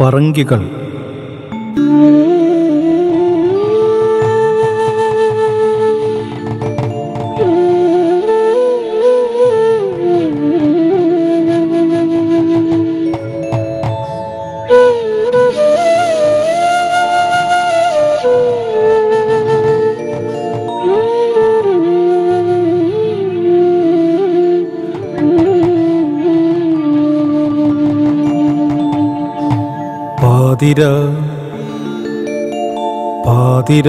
പറങ്കികൾ പാതിര പാതിര.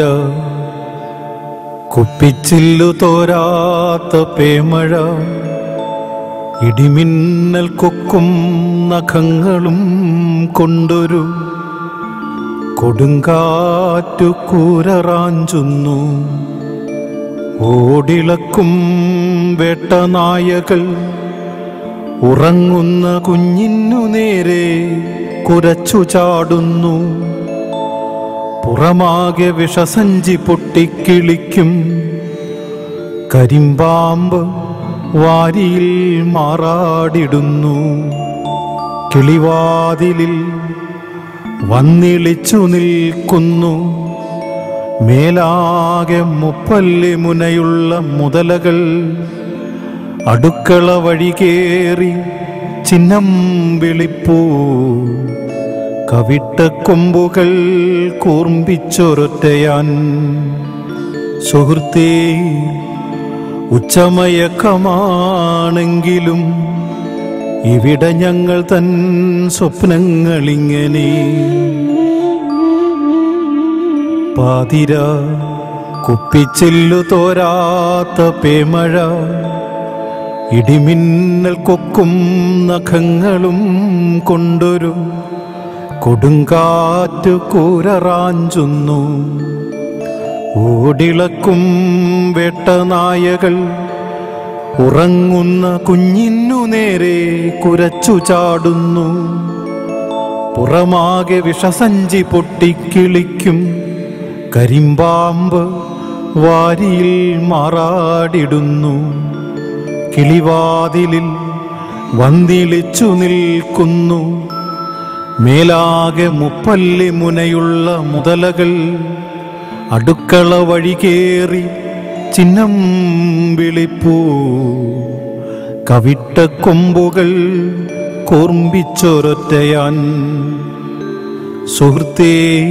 കുപ്പിച്ചില്ലു തോരാത്ത പേമഴ ഇടിമിന്നൽ കൊക്കും നഖങ്ങളും കൊണ്ടൊരു കൊടുങ്കാറ്റു കൂരറാഞ്ചുന്നു. ഓടിളക്കും വേട്ടനായകൾ ഉറങ്ങുന്ന കുഞ്ഞിനു നേരെ കുരച്ചു ചാടുന്നു. പുറമാകെ വിഷസഞ്ചി പൊട്ടിക്കിളിക്കും. കരിമ്പാമ്പ് വാരിയിൽ മാറാടിടുന്നു. കിളിവാതിലിൽ വന്നിളിച്ചു നിൽക്കുന്നു. മേലാകെ മുപ്പല്ലി മുനയുള്ള മുതലകൾ അടുക്കള വഴി കേറി ചിഹ്നം വിളിപ്പൂ. കവിട്ട കൊമ്പുകൾ കൂർമ്പിച്ചൊരൊറ്റയാൻ സുഹൃത്തേ ഉച്ചമയക്കമാണെങ്കിലും ഇവിടെ ഞങ്ങൾ തൻ സ്വപ്നങ്ങളിങ്ങനെ. പാതിര കുപ്പിച്ചില്ലു തോരാത്ത പേമഴ ഇടിമിന്നൽ കൊക്കും നഖങ്ങളും കൊണ്ടൊരു കൊടുങ്കാറ്റ് കൂരറാഞ്ചുന്നു. ഓടിളക്കും വേട്ടനായകൾ ഉറങ്ങുന്ന കുഞ്ഞിനു നേരെ കുരച്ചു ചാടുന്നു. പുറമാകെ വിഷസഞ്ചി പൊട്ടിക്കിളിക്കും. കരിമ്പാമ്പ് വാരിയിൽ മാറാടിടുന്നു. കിളിവാതിലിൽ വന്തിളിച്ചു നിൽക്കുന്നു. മേലാകെ മുപ്പല്ലി മുനയുള്ള മുതലകൾ അടുക്കള വഴി കേറി ചിഹ്നം വിളിപ്പൂ. കവിട്ട കൊമ്പുകൾ കോർമ്പിച്ചൊരൊറ്റയാൻ. സുഹൃത്തേ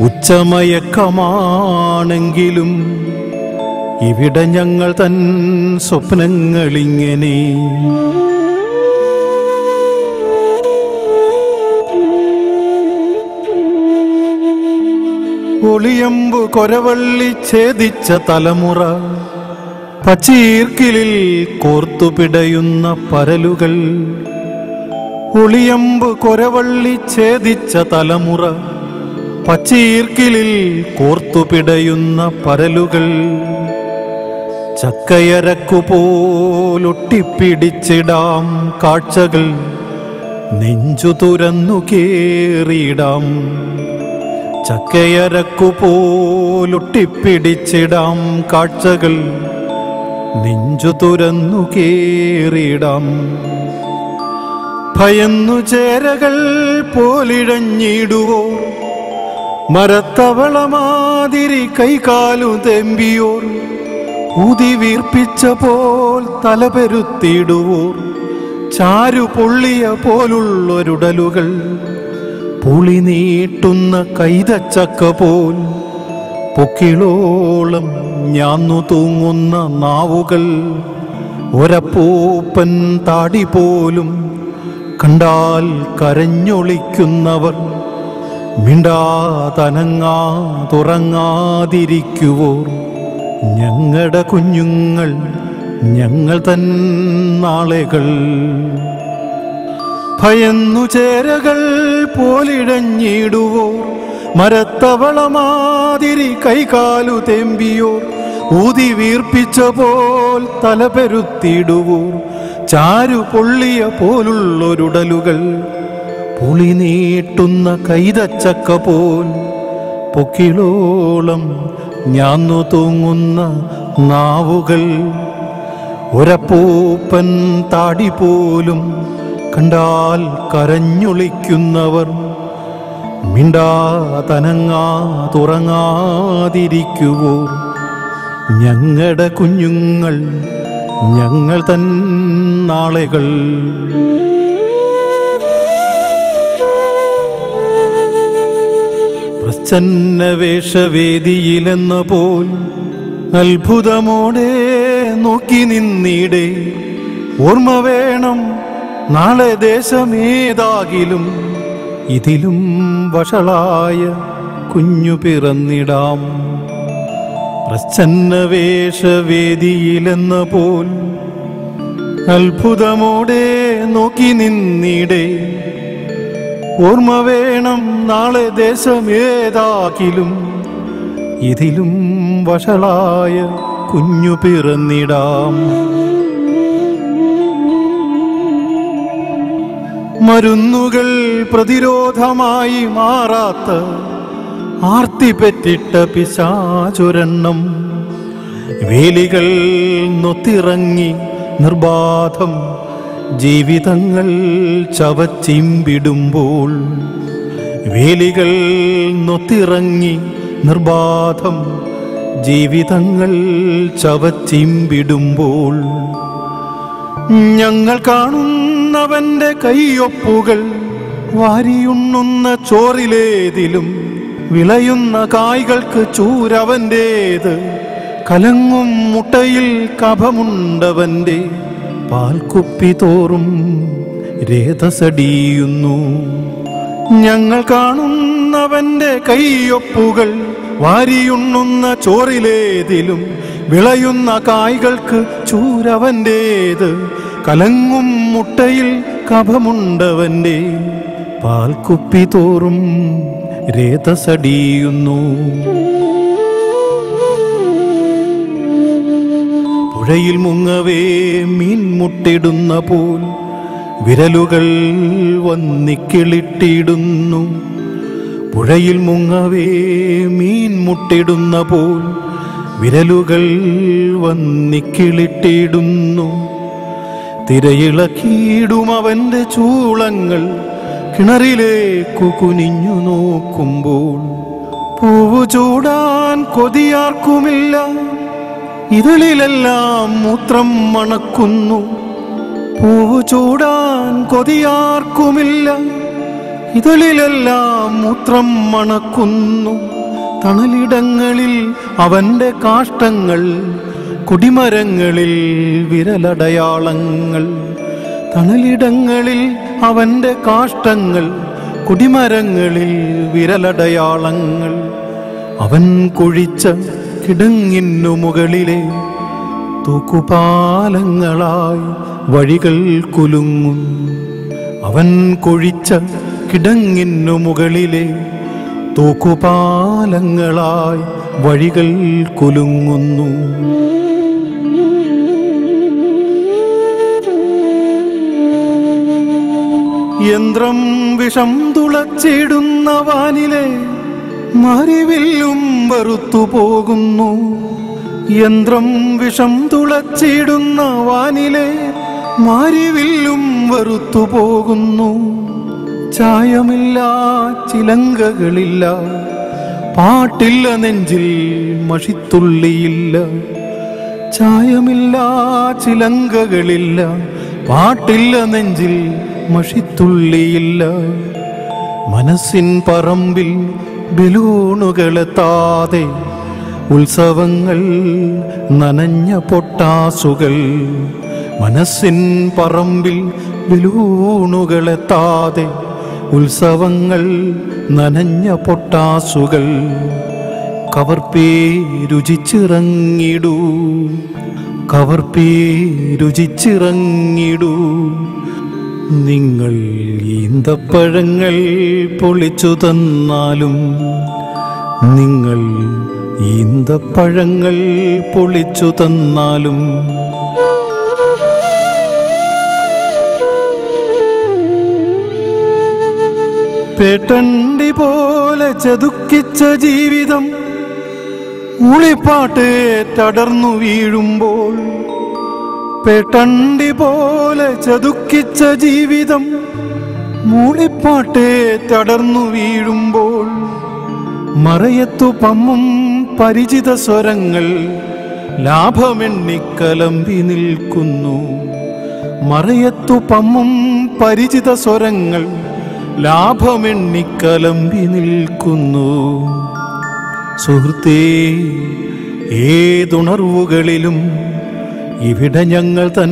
ഉച്ചമയക്കമാണെങ്കിലും ഇവിടെ ഞങ്ങൾ തൻ സ്വപ്നങ്ങളിങ്ങനെ ഒളിയമ്പു കൊരവള്ളി ഛേദിച്ച തലമുറ പച്ചീർക്കിലിൽ കോർത്തുപിടയുന്ന പരലുകൾ ഒളിയമ്പ് കൊരവള്ളി ഛേദിച്ച തലമുറ പച്ചീർക്കിലിൽ കോർത്തുപിടയുന്ന പരലുകൾ. ചക്കയരക്കുപോലൊട്ടിപ്പിടിച്ചിടാം കാഴ്ചകൾ നെഞ്ചു തുരന്നു കേറിയിടാം. ചക്കയരക്കുപോലൊട്ടിപ്പിടിച്ചിടാം കാഴ്ചകൾ നെഞ്ചു തുരന്നു കേറിയിടാം. ഭയന്നു ചേരകൾ പോലിഴഞ്ഞിടുവോ? മരത്തവളമാതിരി കൈകാലു തെമ്പിയോർ ഊതി വീർപ്പിച്ച പോൽ തലപെരുത്തിയിടുവോർ. ചാരു പൊള്ളിയ പോലുള്ളൊരുടലുകൾ. പുളി നീട്ടുന്ന കൈതച്ചക്ക പോൽ. പൊക്കിളോളം ഞാന്നു തൂങ്ങുന്ന നാവുകൾ. ഒരപ്പൂപ്പൻ താടി പോലും കണ്ടാൽ കരഞ്ഞൊളിക്കുന്നവർ. മിണ്ടാതനങ്ങാ തുറങ്ങാതിരിക്കുവോർ. ഞങ്ങളുടെ കുഞ്ഞുങ്ങൾ ഞങ്ങൾ തൻ നാളെകൾ ഭയന്നു ചേരകൾ പോലിഴഞ്ഞിടുവോർ മരത്തവളമാതിരി കൈകാലു തെമ്പിയോർ ഊതി വീർപ്പിച്ച പോൽ തലപെരുത്തിടുവോർ ചാരു പൊള്ളിയ പോലുള്ളൊരുടലുകൾ പുളി നീട്ടുന്ന കൈതച്ചക്ക പോൽ പൊക്കിളോളം ഞാന്നു തൂങ്ങുന്ന നാവുകൾ. ഒരപ്പൂപ്പൻ താടി പോലും കണ്ടാൽ കരഞ്ഞൊളിക്കുന്നവർ. മിണ്ടാതനങ്ങാ തുറങ്ങാതിരിക്കുവോ? ഞങ്ങളുടെ കുഞ്ഞുങ്ങൾ ഞങ്ങൾ തൻ നാളെകൾ. പ്രച്ഛന്ന വേഷവേദിയിലെന്ന പോൽ അത്ഭുതമോടെ നോക്കി നിന്നിടെ. ഓർമ്മ വേണം നാളെ ദേശമേതാകിലും. ഇതിലും വഷളായ കുഞ്ഞു പിറന്നിടാം. പ്രച്ഛന്ന വേഷവേദിയിലെന്ന പോൽ അത്ഭുതമോടെ നോക്കി നിന്നിടെ. ഓർമ്മ വേണം നാളെ ദേശം ഏതാക്കിലും ഇതിലും വഷളായ കുഞ്ഞു പിറന്നിടാം. മരുന്നുകൾ പ്രതിരോധമായി മാറാത്ത ആർത്തിപ്പറ്റിട്ട പിശാചുരണ്ണം. വേലികൾ നൊത്തിറങ്ങി നിർബാധം ജീവിതങ്ങൾ ചവച്ചിമ്പിടുമ്പോൾ വേലികൾ നൊത്തിറങ്ങി നിർബാധം ജീവിതങ്ങൾ ചവച്ചിമ്പിടുമ്പോൾ ഞങ്ങൾ കാണുന്നവന്റെ കൈയൊപ്പുകൾ വാരിയുണ്ണുന്ന ചോറിലേതിലും വിളയുന്ന കായ്കൾക്ക് ചൂരവന്റേത് കലങ്ങും മുട്ടയിൽ കഫമുണ്ടവന്റെ പാൽക്കുപ്പി തോറും രേതസടിയുന്നു. ഞങ്ങൾ കാണുന്നവന്റെ കൈയൊപ്പുകൾ വാരിയുണ്ണുന്ന ചോറിലേതിലും വിളയുന്ന കായ്കൾക്ക് ചൂരവന്റേത്. കലങ്ങും മുട്ടയിൽ കഭമുണ്ടവന്റെ പാൽക്കുപ്പി തോറും രേതസടിയുന്നു. പുഴയിൽ മുങ്ങവേ മീൻ മുട്ടിടുന്ന പോൽ. വിരലുകൾ വന്നിക്കിളിട്ടിടുന്നു പുഴയിൽ മുങ്ങവേ മീൻ മുട്ടിടുന്ന പോൽ. വിരലുകൾ വന്നിക്കിളിട്ടിടുന്നു തിരയിളക്കിയിടും അവന്റെ ചൂളങ്ങൾ. കിണറിലേക്കു കുനിഞ്ഞു നോക്കുമ്പോൾ പൂവു ചൂടാൻ കൊതിയാർക്കുമില്ല. ഇതിലെല്ലാം മൂത്രം മണക്കുന്നു. പൂവ് ചൂടാൻ കൊതിയാർക്കുമില്ല. ഇതളിലെല്ലാം മൂത്രം മണക്കുന്നു. തണലിടങ്ങളിൽ അവന്റെ കാഷ്ടങ്ങൾ കുടിമരങ്ങളിൽ വിരലടയാളങ്ങൾ. തണലിടങ്ങളിൽ അവന്റെ കാഷ്ടങ്ങൾ കുടിമരങ്ങളിൽ വിരലടയാളങ്ങൾ. അവൻ കുഴിച്ച കിടങ്ങിന്നു മുകളിലെ തൂക്കുപാലങ്ങളായി വഴികൾ കുലുങ്ങും. അവൻ കൊഴിച്ച കിടങ്ങിന്നു മുകളിലെ തൂക്കുപാലങ്ങളായി വഴികൾ കുലുങ്ങുന്നു. യന്ത്രം വിഷം തുളച്ചിടുന്ന വാനിലെ മറിവില്ലും വറുത്തു പോകുന്നു. യന്ത്രം വിഷം തുളച്ചിടുന്ന വാനിലെ മറിവില്ലും വറുത്തു പോകുന്നു. ചായമില്ല ചിലങ്കകളില്ല പാട്ടില്ല നെഞ്ചിൽ മഷിത്തുള്ളിയില്ല. ചായമില്ല ചിലങ്കകളില്ല പാട്ടില്ല നെഞ്ചിൽ മഷിത്തുള്ളിയില്ല. മനസ്സിൻ പറമ്പിൽ ബലൂണുകളെത്താതെ ഉത്സവങ്ങൾ നനഞ്ഞ പൊട്ടാസുകൾ. മനസ്സിൻ പറമ്പിൽ ബലൂണുകളെത്താതെ ഉത്സവങ്ങൾ നനഞ്ഞ പൊട്ടാസുകൾ. കവർപ്പേ രുചിച്ചിറങ്ങിടൂ കവർപ്പേ രുചിച്ചിറങ്ങിടൂ. നിങ്ങൾ ഈന്തപ്പഴങ്ങൾ പൊളിച്ചു തന്നാലും നിങ്ങൾ ഈന്തപ്പഴങ്ങൾ പൊളിച്ചു തന്നാലും പേട്ടണ്ടി പോലെ ചതുക്കിച്ച ജീവിതം ഉളിപ്പാട്ട് തടർന്നു വീഴുമ്പോൾ പേട്ടണ്ടി പോലെ ചതുക്കിച്ച ജീവിതം മൂളിപ്പാട്ടേ തടർന്നു വീഴുമ്പോൾ മറയത്തു പമ്മും പരിചിത സ്വരങ്ങൾ ലാഭമെണ്ണിക്കലമ്പി നിൽക്കുന്നു. മറയത്തു പമ്മും പരിചിത സ്വരങ്ങൾ ലാഭമെണ്ണിക്കലമ്പി നിൽക്കുന്നു. സുഹൃത്തേ ഏതുണർവുകളിലും ഇവിടെ ഞങ്ങൾ തൻ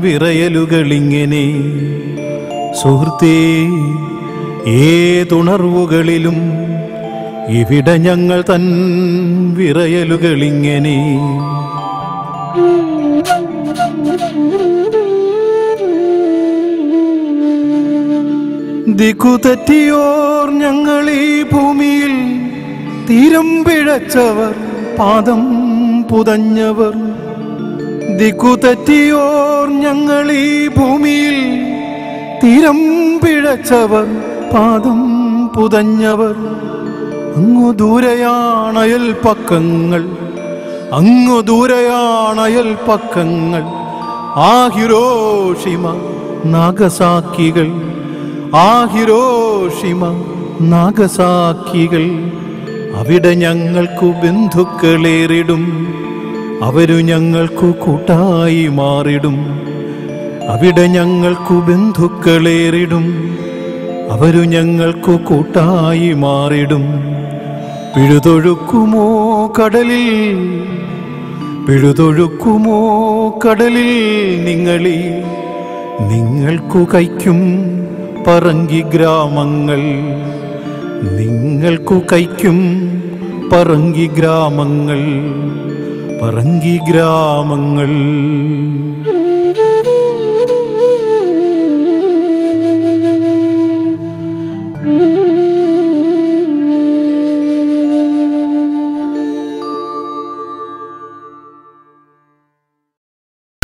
വിറയലുകളിങ്ങനെ. സുഹൃത്തേ ഏതുണർവുകളിലും ഇവിടെ ഞങ്ങൾ തൻ വിറയലുകളിങ്ങനെ. ദിക്കു തെറ്റിയോർ ഞങ്ങൾ ഈ ഭൂമിയിൽ തീരം പിഴച്ചവർ പാദം പുതഞ്ഞവർ. ദിക്കു തെറ്റിയോർ ഞങ്ങൾ ഈ ഭൂമിയിൽ തീരം പിഴച്ചവർ പാദം പുതഞ്ഞവർ. അങ്ങു ദൂരയാണയൽ പക്കങ്ങൾ അങ്ങു ദൂരയാണയൽ പക്കങ്ങൾ. ആ ഹിരോഷിമ നാഗസാക്കികൾ ആ ഹിരോഷിമ നാഗസാക്കികൾ അവിടെ ഞങ്ങൾക്കു ബന്ധുക്കളേറിടും. അവരു ഞങ്ങൾക്കു കൂട്ടായി മാറിടും. അവിടെ ഞങ്ങൾക്കു ബന്ധുക്കളേറിടും. അവരു ഞങ്ങൾക്കു കൂട്ടായി മാറിടും. പിഴുതൊഴുക്കുമോ കടലിൽ? പിഴുതൊഴുക്കുമോ കടലിൽ നിങ്ങളി? നിങ്ങൾക്കു കൈക്കും പറങ്കി ഗ്രാമങ്ങൾ. നിങ്ങൾക്കു കൈക്കും പറങ്കി ഗ്രാമങ്ങൾ. പറങ്കി ഗ്രാമങ്ങൾ.